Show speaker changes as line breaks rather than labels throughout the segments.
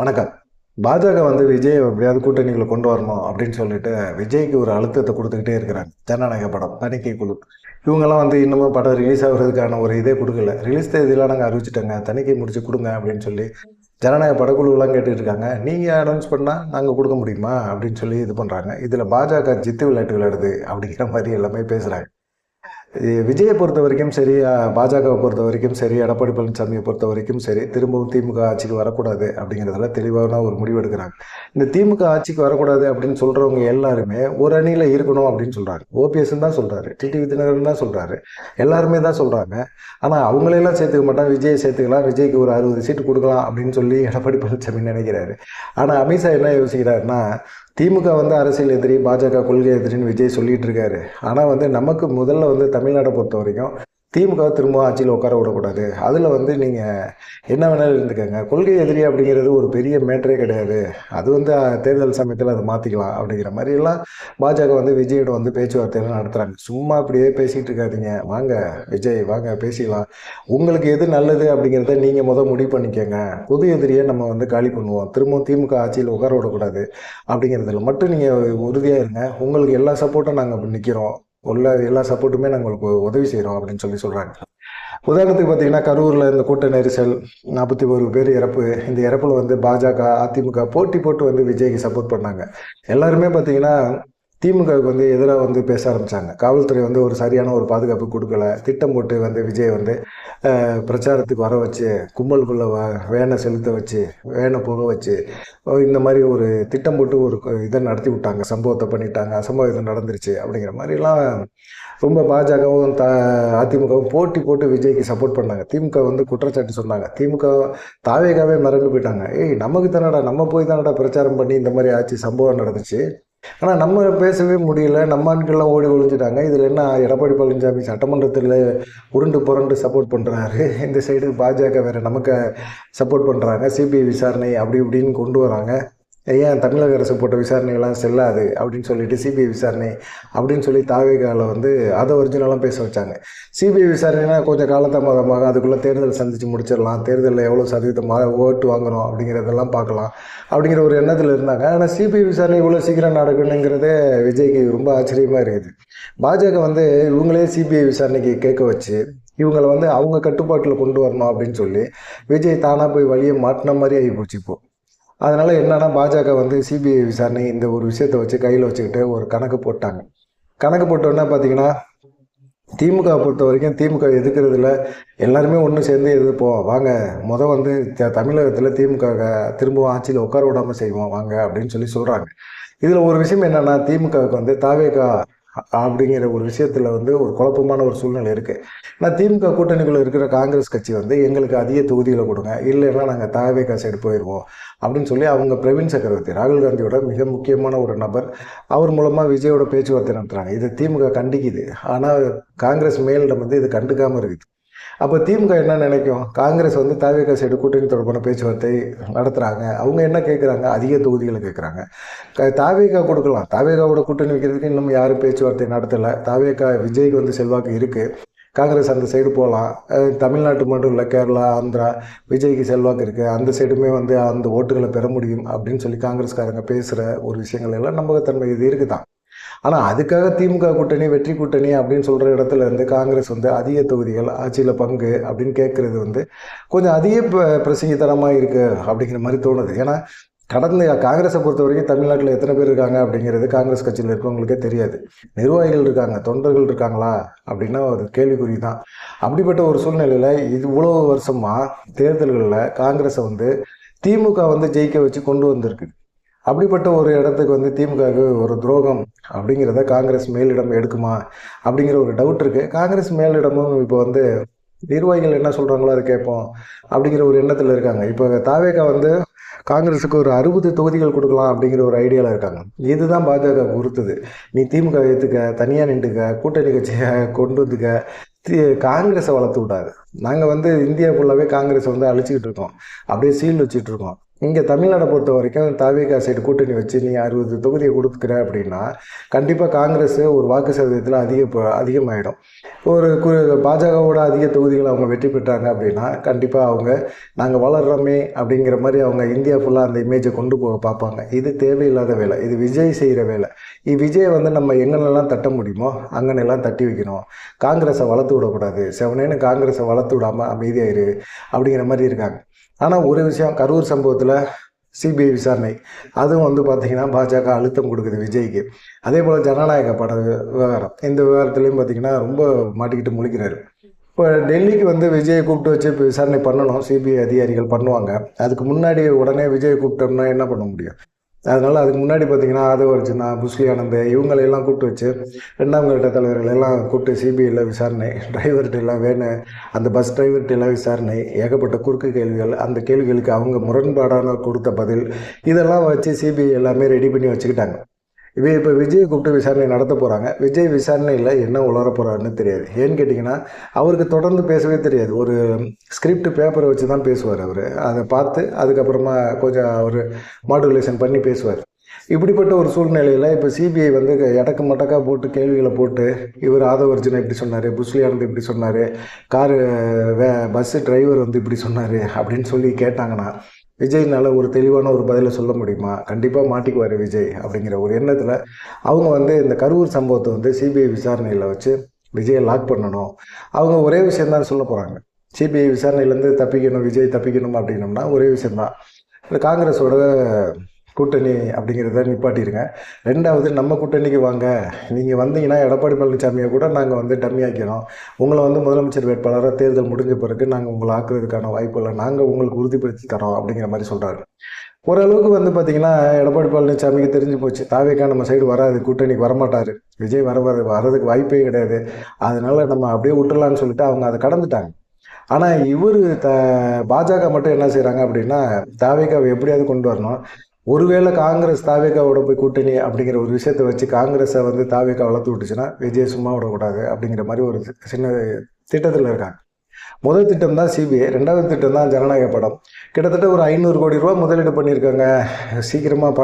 வணக்கம். பாஜக வந்து விஜய் எப்படியாவது கூட்டணிகளை கொண்டு வரணும் அப்படின்னு சொல்லிட்டு விஜய்க்கு ஒரு அழுத்தத்தை கொடுத்துக்கிட்டே இருக்கிறாங்க. ஜனநாயக படம் தணிக்கை குழு. இவங்கெல்லாம் வந்து இன்னமும் படம் ரிலீஸ் ஆகுறதுக்கான ஒரு இதே கொடுக்கல. ரிலீஸ் தேதியெல்லாம் நாங்கள் அறிவிச்சிட்டோங்க. தணிக்கை முடிச்சு கொடுங்க அப்படின்னு சொல்லி ஜனநாயக படக்குழுவெல்லாம் கேட்டுட்டு இருக்காங்க. நீங்கள் அனௌன்ஸ் பண்ணால் நாங்கள் கொடுக்க முடியுமா அப்படின்னு சொல்லி இது பண்ணுறாங்க இதில் பாஜக ஜித்து விளையாட்டு விளையாடுது அப்படிங்கிற மாதிரி எல்லாமே பேசுகிறாங்க விஜயை பொறுத்த வரைக்கும் சரி பாஜகவை பொறுத்த வரைக்கும் சரி எடப்பாடி பழனிசாமியை பொறுத்த வரைக்கும் சரி திரும்பவும் திமுக ஆட்சிக்கு வரக்கூடாது அப்படிங்கிறதுல தெளிவான ஒரு முடிவு எடுக்கிறாங்க. இந்த திமுக ஆட்சிக்கு வரக்கூடாது அப்படின்னு சொல்கிறவங்க எல்லாருமே ஒரு அணியில் இருக்கணும் அப்படின்னு சொல்கிறாங்க ஓபிஎஸ் தான் சொல்கிறாரு டிடிவி தினகரன் தான் சொல்கிறாரு எல்லாருமே தான் சொல்கிறாங்க ஆனால் அவங்களெல்லாம் சேர்த்துக்க மாட்டாங்க விஜயை சேர்த்துக்கலாம் விஜய்க்கு ஒரு அறுபது சீட்டு கொடுக்கலாம் அப்படின்னு சொல்லி எடப்பாடி பழனிசாமி நினைக்கிறாரு. ஆனால் அமித்ஷா என்ன யோசிக்கிறாருன்னா திமுக வந்து அரசியல் எதிரி பாஜக கொள்கை எதிரின்னு விஜய் சொல்லிட்டு இருக்காரு. ஆனால் வந்து நமக்கு முதல்ல வந்து தமிழ்நாட்டை பொறுத்த வரைக்கும் திமுக திரும்ப ஆட்சியில் உட்கார விடக்கூடாது. அதில் வந்து நீங்கள் என்ன வேணாலும் இருந்துக்கங்க. கொள்கை எதிரி அப்படிங்கிறது ஒரு பெரிய மேட்டரே கிடையாது. அது வந்து தேர்தல் சமயத்தில் அதை மாற்றிக்கலாம் அப்படிங்கிற மாதிரி எல்லாம் பாஜக வந்து விஜயோட வந்து பேச்சுவார்த்தையெல்லாம் நடத்துகிறாங்க சும்மா அப்படியே பேசிகிட்டு இருக்காதீங்க. வாங்க விஜய் வாங்க பேசிக்கலாம். உங்களுக்கு எது நல்லது அப்படிங்கிறத நீங்கள் முதல் முடிவு பண்ணிக்கோங்க. பொது எதிரியை நம்ம வந்து காலி பண்ணுவோம். திரும்பவும் திமுக ஆட்சியில் உட்கார விடக்கூடாது அப்படிங்கிறதுல மட்டும் நீங்கள் உறுதியாக இருங்க. உங்களுக்கு எல்லா சப்போர்ட்டும் நாங்கள் நிற்கிறோம் உள்ள எல்லா சப்போர்ட்டுமே நாங்கள் உங்களுக்கு உதவி செய்கிறோம் அப்படின்னு சொல்லி சொல்கிறாங்க உதாரணத்துக்கு பார்த்தீங்கன்னா கரூரில் இந்த கூட்ட நெரிசல் நாற்பத்தி ஒரு பேர் இறப்பு இந்த இறப்பில் வந்து பாஜக அதிமுக போட்டி போட்டு வந்து விஜய்க்கு சப்போர்ட் பண்ணாங்க. எல்லாருமே பார்த்தீங்கன்னா திமுகவுக்கு வந்து எதிராக வந்து பேச ஆரம்பித்தாங்க காவல்துறை வந்து ஒரு சரியான ஒரு பாதுகாப்பு கொடுக்கல. திட்டம் போட்டு வந்து விஜய் வந்து பிரச்சாரத்துக்கு வர வச்சு கும்பலுக்குள்ளே வ வேனை செலுத்த வச்சு வேனை போக வச்சு இந்த மாதிரி ஒரு திட்டம் போட்டு ஒரு இதை நடத்தி விட்டாங்க. சம்பவத்தை பண்ணிட்டாங்க. அசம்பவம் நடந்துருச்சு அப்படிங்கிற மாதிரிலாம் ரொம்ப பாஜகவும் த அதிமுகவும் போட்டி போட்டு விஜய்க்கு சப்போர்ட் பண்ணாங்க. திமுக வந்து குற்றச்சாட்டு சொன்னாங்க. திமுக தாவேகாவே மறந்து போயிட்டாங்க. ஏய் நமக்கு தானடா நம்ம போய் தானடா பிரச்சாரம் பண்ணி இந்த மாதிரி ஆச்சு சம்பவம் நடந்துச்சு. ஆனால் நம்ம பேசவே முடியல. நம்ம ஆட்கள்லாம் ஓடி ஒழிஞ்சிட்டாங்க இதில் என்ன எடப்பாடி பழனிசாமி சட்டமன்றத்தில் உருண்டு புரண்டு சப்போர்ட் பண்ணுறாரு இந்த சைடு பாஜக வேறு நமக்கு சப்போர்ட் பண்ணுறாங்க சிபிஐ விசாரணை அப்படி இப்படின்னு கொண்டு வராங்க. ஏன் தமிழக அரசு போட்ட விசாரணைகள்லாம் செல்லாது அப்படின்னு சொல்லிட்டு சிபிஐ விசாரணை அப்படின்னு சொல்லி தாவேகால வந்து அதை ஒரிஜினலாக பேச வச்சாங்க. சிபிஐ விசாரணைனா கொஞ்சம் காலதாமதமாக அதுக்குள்ளே தேர்தல் சந்தித்து முடிச்சிடலாம். தேர்தலில் எவ்வளோ சதவீதமாக ஓட்டு வாங்கணும் அப்படிங்கிறதெல்லாம் பார்க்கலாம் அப்படிங்கிற ஒரு எண்ணத்தில் இருந்தாங்க. ஆனால் சிபிஐ விசாரணை இவ்வளோ சீக்கிரம் நடக்கணுங்கிறதே விஜய்க்கு ரொம்ப ஆச்சரியமாக இருக்குது. பாஜக வந்து இவங்களே சிபிஐ விசாரணைக்கு கேட்க வச்சு இவங்களை வந்து அவங்க கட்டுப்பாட்டில் கொண்டு வரணும் அப்படின்னு சொல்லி விஜய் தானாக போய் வழியை மாட்டின மாதிரி ஆகி போச்சு இப்போது அதனால் என்னன்னா பாஜக வந்து சிபிஐ விசாரணை இந்த ஒரு விஷயத்தை வச்சு கையில் வச்சுக்கிட்டு ஒரு கணக்கு போட்டாங்க. கணக்கு போட்டோன்னா பார்த்தீங்கன்னா திமுக பொறுத்த வரைக்கும் திமுக எதுக்குறதுல எல்லாருமே ஒன்று சேர்ந்து எதிர்ப்போம் வாங்க முத வந்து த- தமிழகத்தில் திமுக திரும்பவும் ஆட்சியில் உட்கார விடாமல் செய்வோம் வாங்க அப்படின்னு சொல்லி சொல்கிறாங்க இதில் ஒரு விஷயம் என்னென்னா திமுகவுக்கு வந்து தாவேகா அப்படிங்கிற ஒரு விஷயத்தில் வந்து ஒரு குழப்பமான ஒரு சூழ்நிலை இருக்குது ஆனால் திமுக கூட்டணிக்குள்ள இருக்கிற காங்கிரஸ் கட்சி வந்து எங்களுக்கு அதிக தொகுதிகளை கொடுங்க. இல்லைன்னா நாங்கள் தாவேகா சைடு போயிடுவோம் அப்படின்னு சொல்லி அவங்க பிரவீன் சக்கரவர்த்தி ராகுல் காந்தியோட மிக முக்கியமான ஒரு நபர். அவர் மூலமாக விஜயோட பேச்சுவார்த்தை நடத்துகிறாங்க இது திமுக கண்டிக்குது. ஆனால் காங்கிரஸ் மேலிடம் வந்து இது கண்டுக்காமல் இருக்குது. அப்போ திமுக என்ன நினைக்கும்? காங்கிரஸ் வந்து தாவேகா சைடு கூட்டணி தொடர்பான பேச்சுவார்த்தை நடத்துகிறாங்க அவங்க என்ன கேட்குறாங்க அதிக தொகுதிகளை கேட்குறாங்க தாவேகா கொடுக்கலாம். தாவேகாவோட கூட்டணி வைக்கிறதுக்கு இன்னும் யாரும் பேச்சுவார்த்தை நடத்தலை. தாவேகா விஜய்க்கு வந்து செல்வாக்கு இருக்குது காங்கிரஸ் அந்த சைடு போகலாம் தமிழ்நாட்டு மட்டும் இல்லை கேரளா ஆந்திரா விஜய்க்கு செல்வாக்கு இருக்குது அந்த சைடுமே வந்து அந்த ஓட்டுகளை பெற முடியும் அப்படின்னு சொல்லி காங்கிரஸ்காரங்க பேசுகிற ஒரு விஷயங்கள் எல்லாம் நம்பகத்தன்மை இது இருக்குது தான் ஆனால் அதுக்காக திமுக கூட்டணி வெற்றி கூட்டணி அப்படின்னு சொல்கிற இடத்துல இருந்து காங்கிரஸ் வந்து அதிக தொகுதிகள் ஆட்சியில் பங்கு அப்படின்னு கேட்குறது வந்து கொஞ்சம் அதிக ப- பிரசங்கித்தனமாக இருக்குது அப்படிங்கிற மாதிரி தோணுது. ஏன்னா கடந்த காங்கிரஸை பொறுத்த வரைக்கும் தமிழ்நாட்டில் எத்தனை பேர் இருக்காங்க அப்படிங்கிறது காங்கிரஸ் கட்சியில் இருக்கவங்களுக்கே தெரியாது. நிர்வாகிகள் இருக்காங்க தொண்டர்கள் இருக்காங்களா அப்படின்னா ஒரு கேள்விக்குறி தான். அப்படிப்பட்ட ஒரு சூழ்நிலையில் இது இவ்வளோ வருஷமாக தேர்தல்களில் காங்கிரஸை வந்து திமுக வந்து ஜெயிக்க வச்சு கொண்டு வந்திருக்கு. அப்படிப்பட்ட ஒரு இடத்துக்கு வந்து திமுகவுக்கு ஒரு துரோகம் அப்படிங்கிறத காங்கிரஸ் மேலிடம் எடுக்குமா அப்படிங்கிற ஒரு டவுட் இருக்குது காங்கிரஸ் மேலிடமும் இப்போ வந்து நிர்வாகிகள் என்ன சொல்கிறாங்களோ அதை கேட்போம் அப்படிங்கிற ஒரு எண்ணத்தில் இருக்காங்க. இப்போ தாவேகா வந்து காங்கிரஸுக்கு ஒரு அறுபது தொகுதிகள் கொடுக்கலாம் அப்படிங்கிற ஒரு ஐடியாவில் இருக்காங்க. இதுதான் பாஜக உறுத்துது நீ திமுக ஏற்றுக்க தனியாக நின்றுக்க கூட்டணி கட்சியை கொண்டு வந்துக்க தி காங்கிரஸை வளர்த்து விடாது நாங்கள் வந்து இந்தியா ஃபுல்லாகவே காங்கிரஸை வந்து அழிச்சிக்கிட்டு இருக்கோம். அப்படியே சீல் வச்சுட்டு இருக்கோம். இங்கே தமிழ்நாடை பொறுத்த வரைக்கும் தாவேகா சைடு கூட்டணி வச்சு நீ அறுபது தொகுதியை கொடுக்குற அப்படின்னா கண்டிப்பாக காங்கிரஸ் ஒரு வாக்கு சதவீதத்தில் அதிக ப- ஒரு கு பாஜகவோட அதிக தொகுதிகள் அவங்க வெற்றி பெற்றாங்க அப்படின்னா கண்டிப்பாக அவங்க நாங்கள் வளர்றோமே அப்படிங்கிற மாதிரி அவங்க இந்தியா ஃபுல்லாக அந்த இமேஜை கொண்டு போக பார்ப்பாங்க. இது தேவையில்லாத வேலை. இது விஜய் செய்கிற வேலை. இது விஜய் வந்து நம்ம எங்கெல்லாம் தட்ட முடியுமோ அங்கனெல்லாம் தட்டி வைக்கணும். காங்கிரஸை வளர்த்து விடக்கூடாது. செவனேன்னு காங்கிரஸை வளர்த்து விடாமல் அமைதியாயிரு அப்படிங்கிற மாதிரி இருக்காங்க. ஆனால் ஒரு விஷயம் கரூர் சம்பவத்தில் சிபிஐ விசாரணை அதுவும் வந்து பார்த்திங்கன்னா பாஜக அழுத்தம் கொடுக்குது விஜய்க்கு. அதே போல் ஜனநாயக பட விவகாரம். இந்த விவகாரத்துலேயும் பார்த்திங்கன்னா ரொம்ப மாட்டிக்கிட்டு முழிக்கிறாரு. இப்போ டெல்லிக்கு வந்து விஜயை கூப்பிட்டு வச்சு இப்போ விசாரணை பண்ணணும். சிபிஐ அதிகாரிகள் பண்ணுவாங்க. அதுக்கு முன்னாடி உடனே விஜயை கூப்பிட்டோம்னா என்ன பண்ண முடியும்? அதனால் அதுக்கு முன்னாடி பார்த்தீங்கன்னா ஆதவ அர்ஜுனா புஸ்லி ஆனந்த் இவங்களையெல்லாம் கூப்பிட்டு வச்சு ரெண்டாம் கட்ட தலைவர்கள் எல்லாம் கூப்பிட்டு சிபிஐயில் விசாரணை டிரைவர்கிட்ட எல்லாம் வேணு அந்த பஸ் டிரைவர்கிட்ட எல்லாம் விசாரணை ஏகப்பட்ட குறுக்கு கேள்விகள் அந்த கேள்விகளுக்கு அவங்க முரண்பாடான கொடுத்த பதில் இதெல்லாம் வச்சு சிபிஐ எல்லாமே ரெடி பண்ணி வச்சுக்கிட்டாங்க. இவ இப்போ விஜய் கூப்பிட்டு விசாரணை நடத்த போகிறாங்க விஜய் விசாரணையில் என்ன உளர போகிறாருன்னு தெரியாது. ஏன்னு கேட்டிங்கன்னா அவருக்கு தொடர்ந்து பேசவே தெரியாது. ஒரு ஸ்கிரிப்ட் பேப்பரை வச்சு தான் பேசுவார் அவர். அதை பார்த்து அதுக்கப்புறமா கொஞ்சம் அவர் மாடுலேஷன் பண்ணி பேசுவார். இப்படிப்பட்ட ஒரு சூழ்நிலையில் இப்போ சிபிஐ வந்து எடக்கு மட்டக்கா போட்டு கேள்விகளை போட்டு இவர் ஆதவர்ஜனை இப்படி சொன்னார் புஸ்லி இப்படி சொன்னார் காரு வே பஸ்ஸு டிரைவர் வந்து இப்படி சொன்னார் அப்படின்னு சொல்லி கேட்டாங்கன்னா விஜய்னால ஒரு தெளிவான ஒரு பதிலை சொல்ல முடியுமா? கண்டிப்பாக மாட்டிக்குவார் விஜய் அப்படிங்கிற ஒரு எண்ணத்தில் அவங்க வந்து இந்த கரூர் சம்பவத்தை வந்து சிபிஐ விசாரணையில் வச்சு விஜயை லாக் பண்ணணும். அவங்க ஒரே விஷயந்தான் சொல்ல போகிறாங்க சிபிஐ விசாரணையிலேருந்து தப்பிக்கணும் விஜய் தப்பிக்கணும் அப்படின்னம்னா ஒரே விஷயந்தான் இந்த காங்கிரஸோட கூட்டணி அப்படிங்கிறத நிப்பாட்டிருங்க. ரெண்டாவது நம்ம கூட்டணிக்கு வாங்க. நீங்கள் வந்தீங்கன்னா எடப்பாடி பழனிசாமியை கூட நாங்கள் வந்து டம்மி ஆக்கிறோம் உங்களை வந்து முதலமைச்சர் வேட்பாளராக தேர்தல் முடிஞ்ச பிறகு நாங்கள் உங்களை ஆக்குறதுக்கான வாய்ப்பு இல்லை. நாங்கள் உங்களுக்கு உறுதிப்படுத்தி தரோம் அப்படிங்கிற மாதிரி சொல்கிறாரு ஓரளவுக்கு வந்து பார்த்தீங்கன்னா எடப்பாடி பழனிசாமிக்கு தெரிஞ்சு போச்சு. தாவேக்கா நம்ம சைடு வராது கூட்டணிக்கு வரமாட்டார். விஜய் வர வர வர்றதுக்கு வாய்ப்பே கிடையாது. அதனால நம்ம அப்படியே விட்டுலான்னு சொல்லிட்டு அவங்க அதை கடந்துட்டாங்க. ஆனால் இவர் த பாஜக மட்டும் என்ன செய்கிறாங்க அப்படின்னா தாவேக்காவை எப்படியாவது கொண்டு வரணும். ஒருவேளை காங்கிரஸ் தாவேக்காவோட போய் கூட்டணி அப்படிங்கிற ஒரு விஷயத்தை வச்சு காங்கிரஸை வந்து தாவேக்கா வளர்த்து விட்டுச்சுன்னா விஜய் சும்மா விடக்கூடாது அப்படிங்கிற மாதிரி ஒரு சி- சின்ன திட்டத்தில் இருக்காங்க. முதல் திட்டம் தான் சிபிஐ ரெண்டாவது திட்டம் தான் ஜனநாயக படம். கிட்டத்தட்ட ஒரு ஐநூறு கோடி ரூபா முதலீடு பண்ணியிருக்காங்க. சீக்கிரமாக ப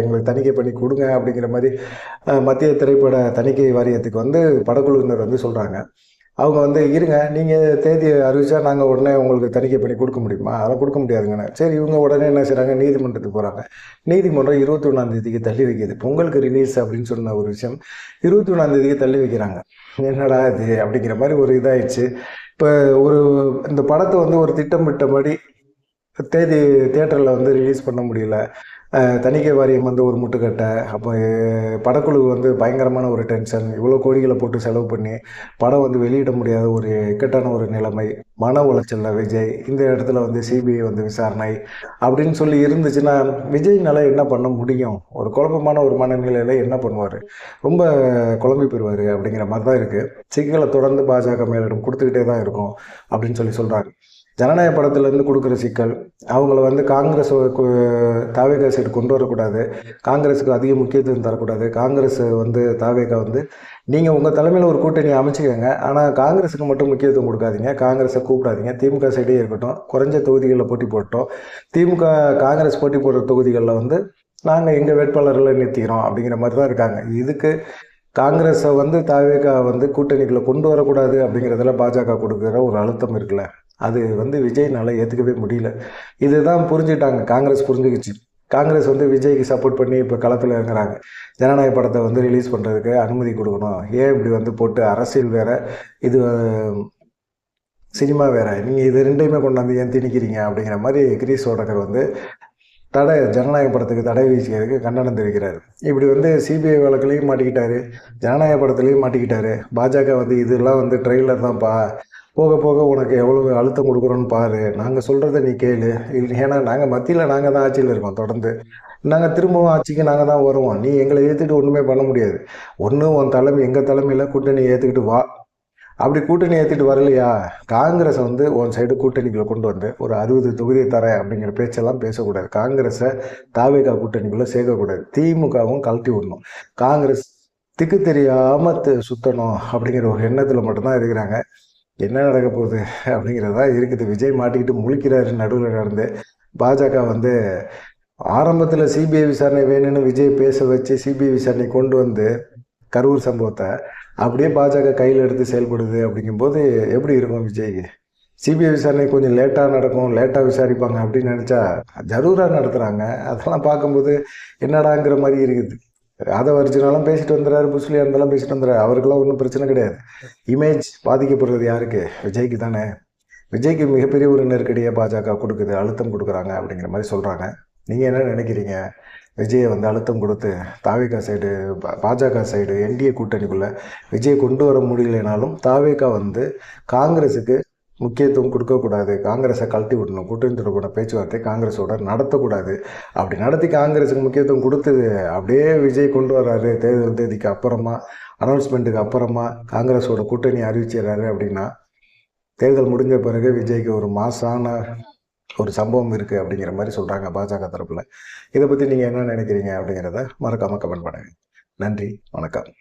எங்களுக்கு தணிக்கை பண்ணி கொடுங்க அப்படிங்கிற மாதிரி மத்திய திரைப்பட தணிக்கை வாரியத்துக்கு வந்து படக்குழுவினர் வந்து சொல்கிறாங்க அவங்க வந்து இருங்க நீங்கள் தேதி அறிவிச்சா நாங்கள் உடனே உங்களுக்கு தணிக்கை பண்ணி கொடுக்க முடியுமா? அதெல்லாம் கொடுக்க முடியாதுங்கண்ணே. சரி இவங்க உடனே என்ன செய்கிறாங்க நீதிமன்றத்துக்கு போகிறாங்க நீதிமன்றம் இருபத்தி ஒன்றாம் தேதிக்கு தள்ளி வைக்கிது பொங்கலுக்கு ரிலீஸ் அப்படின்னு சொன்ன ஒரு விஷயம் இருபத்தி ஒன்றாம் தேதிக்கு தள்ளி வைக்கிறாங்க. என்னடா இது? அப்படிங்கிற மாதிரி ஒரு இதாகிடுச்சு இப்போ ஒரு இந்த படத்தை வந்து ஒரு திட்டமிட்டபடி தேதி தேட்டரில் வந்து ரிலீஸ் பண்ண முடியல. தணிக்கை வாரியம் வந்து ஒரு முட்டுக்கட்டை அப்போ படக்குழு வந்து பயங்கரமான ஒரு டென்ஷன் இவ்வளோ கோடிகளை போட்டு செலவு பண்ணி படம் வந்து வெளியிட முடியாத ஒரு இக்கட்டான ஒரு நிலைமை மன உளைச்சலில் விஜய் இந்த இடத்துல வந்து சிபிஐ வந்து விசாரணை அப்படின்னு சொல்லி இருந்துச்சுன்னா விஜய்னால என்ன பண்ண முடியும்? ஒரு குழப்பமான ஒரு மனநிலையில் என்ன பண்ணுவார்? ரொம்ப குழம்பி பெறுவார் அப்படிங்கிற மாதிரி தான் இருக்குது சிக்கலை தொடர்ந்து பாஜக மேலிடம் கொடுத்துக்கிட்டே தான் இருக்கும் அப்படின்னு சொல்லி சொல்கிறாங்க ஜனநாயக படத்துலேருந்து கொடுக்குற சிக்கல் அவங்கள வந்து காங்கிரஸ் தாவேகா சைடு கொண்டு வரக்கூடாது. காங்கிரஸுக்கு அதிக முக்கியத்துவம் தரக்கூடாது. காங்கிரஸ் வந்து தாவேகா வந்து நீங்கள் உங்கள் தலைமையில் ஒரு கூட்டணி அமைச்சிக்கோங்க. ஆனால் காங்கிரஸுக்கு மட்டும் முக்கியத்துவம் கொடுக்காதீங்க. காங்கிரஸை கூப்பிடாதீங்க. திமுக சைடே இருக்கட்டும். குறைஞ்ச தொகுதிகளில் போட்டி போட்டோம். திமுக காங்கிரஸ் போட்டி போடுற தொகுதிகளில் வந்து நாங்கள் எங்கள் வேட்பாளர்களை நிறுத்திக்கிறோம் அப்படிங்கிற மாதிரி தான் இருக்காங்க. இதுக்கு காங்கிரஸை வந்து தாவேகா வந்து கூட்டணிக்குள்ளே கொண்டு வரக்கூடாது அப்படிங்கிறதுல பாஜக கொடுக்குற ஒரு அழுத்தம் இருக்குல்ல. அது வந்து விஜய்னால ஏற்றுக்கவே முடியல. இதுதான் புரிஞ்சுக்கிட்டாங்க. காங்கிரஸ் புரிஞ்சுக்கிச்சு. காங்கிரஸ் வந்து விஜய்க்கு சப்போர்ட் பண்ணி இப்போ களத்தில் இறங்குறாங்க. ஜனநாயக படத்தை வந்து ரிலீஸ் பண்ணுறதுக்கு அனுமதி கொடுக்கணும். ஏன் இப்படி வந்து போட்டு அரசியல் வேற இது சினிமா வேற நீங்கள் இது ரெண்டையுமே கொண்டாந்து ஏன் திணிக்கிறீங்க அப்படிங்கிற மாதிரி கிரீஸ் ஓடகர் வந்து தடை ஜனநாயக படத்துக்கு தடை வீசிக்கிறதுக்கு கண்டனம் தெரிவிக்கிறார். இப்படி வந்து சிபிஐ வழக்குலையும் மாட்டிக்கிட்டாரு ஜனநாயக படத்துலையும் மாட்டிக்கிட்டாரு. பாஜக வந்து இதெல்லாம் வந்து ட்ரெய்லர் தான்ப்பா. போக போக உனக்கு எவ்வளவு அழுத்தம் கொடுக்குறோன்னு பாரு. நாங்கள் சொல்கிறத நீ கேளு. இல்லை ஏன்னா நாங்கள் மத்தியில் நாங்கள் தான் ஆட்சியில் இருக்கோம் தொடர்ந்து. நாங்கள் திரும்பவும் ஆட்சிக்கு நாங்கள் தான் வருவோம். நீ எங்களை ஏற்றுக்கிட்டு ஒன்றுமே பண்ண முடியாது. ஒன்று உன் தலைமை எங்கள் தலைமையில் கூட்டணி ஏற்றுக்கிட்டு வா. அப்படி கூட்டணி ஏற்றிட்டு வரலையா? காங்கிரஸை வந்து உன் சைடு கூட்டணிக்குள்ளே கொண்டு வந்து ஒரு அறுபது தொகுதியை தரேன் அப்படிங்கிற பேச்செல்லாம் பேசக்கூடாது. காங்கிரஸை தாவேகா கூட்டணிக்குள்ளே சேர்க்கக்கூடாது. திமுகவும் கழட்டி விடணும். காங்கிரஸ் திக்கு தெரியாமல் சுத்தணும் அப்படிங்கிற ஒரு எண்ணத்தில் மட்டும்தான் இருக்கிறாங்க. என்ன நடக்க போகுது அப்படிங்கிறதா இருக்குது. விஜய் மாட்டிக்கிட்டு முழிக்கிறாரு நடுவில் நடந்து. பாஜக வந்து ஆரம்பத்தில் சிபிஐ விசாரணை வேணும்னு விஜய் பேச வச்சு சிபிஐ விசாரணை கொண்டு வந்து கரூர் சம்பவத்தை அப்படியே பாஜக கையில் எடுத்து செயல்படுது அப்படிங்கும்போது எப்படி இருக்கும் விஜய்க்கு? சிபிஐ விசாரணை கொஞ்சம் லேட்டாக நடக்கும் லேட்டாக விசாரிப்பாங்க அப்படின்னு நினச்சா ஜரூராக நடத்துகிறாங்க அதெல்லாம் பார்க்கும்போது என்னடாங்கிற மாதிரி இருக்குது. அதை வரிஜினாலும் பேசிட்டு வந்துடுறாரு புஷ்லி இருந்தாலும் பேசிட்டு வந்துடுறாரு அவருக்கெல்லாம் ஒன்றும் பிரச்சனை கிடையாது. இமேஜ் பாதிக்கப்படுறது யாருக்கு? விஜய்க்கு தானே. விஜய்க்கு மிகப்பெரிய ஒரு நெருக்கடியை பாஜக கொடுக்குது அழுத்தம் கொடுக்குறாங்க அப்படிங்கிற மாதிரி சொல்கிறாங்க நீங்கள் என்ன நினைக்கிறீங்க? விஜயை வந்து அழுத்தம் கொடுத்து தாவேகா சைடு பாஜக சைடு என்டிஏ கூட்டணிக்குள்ளே விஜயை கொண்டு வர முடியலைனாலும் தாவேகா வந்து காங்கிரஸுக்கு முக்கியத்துவம் கொடுக்கக்கூடாது. காங்கிரஸை கழட்டி விடணும். கூட்டணி தொடர்பான பேச்சுவார்த்தை காங்கிரஸோட நடத்தக்கூடாது. அப்படி நடத்தி காங்கிரஸுக்கு முக்கியத்துவம் கொடுத்தது அப்படியே விஜய் கொண்டு வர்றாரு. தேர்தல் தேதிக்கு அப்புறமா அனௌன்ஸ்மெண்ட்டுக்கு அப்புறமா காங்கிரஸோட கூட்டணி அறிவிச்சிடுறாரு அப்படின்னா தேர்தல் முடிஞ்ச பிறகு விஜய்க்கு ஒரு மாசான ஒரு சம்பவம் இருக்குது அப்படிங்கிற மாதிரி சொல்கிறாங்க பாஜக தரப்பில். இதை பற்றி நீங்கள் என்ன நினைக்கிறீங்க அப்படிங்கிறத மறக்காமல் கமெண்ட் பண்ணுங்கள் நன்றி. வணக்கம்.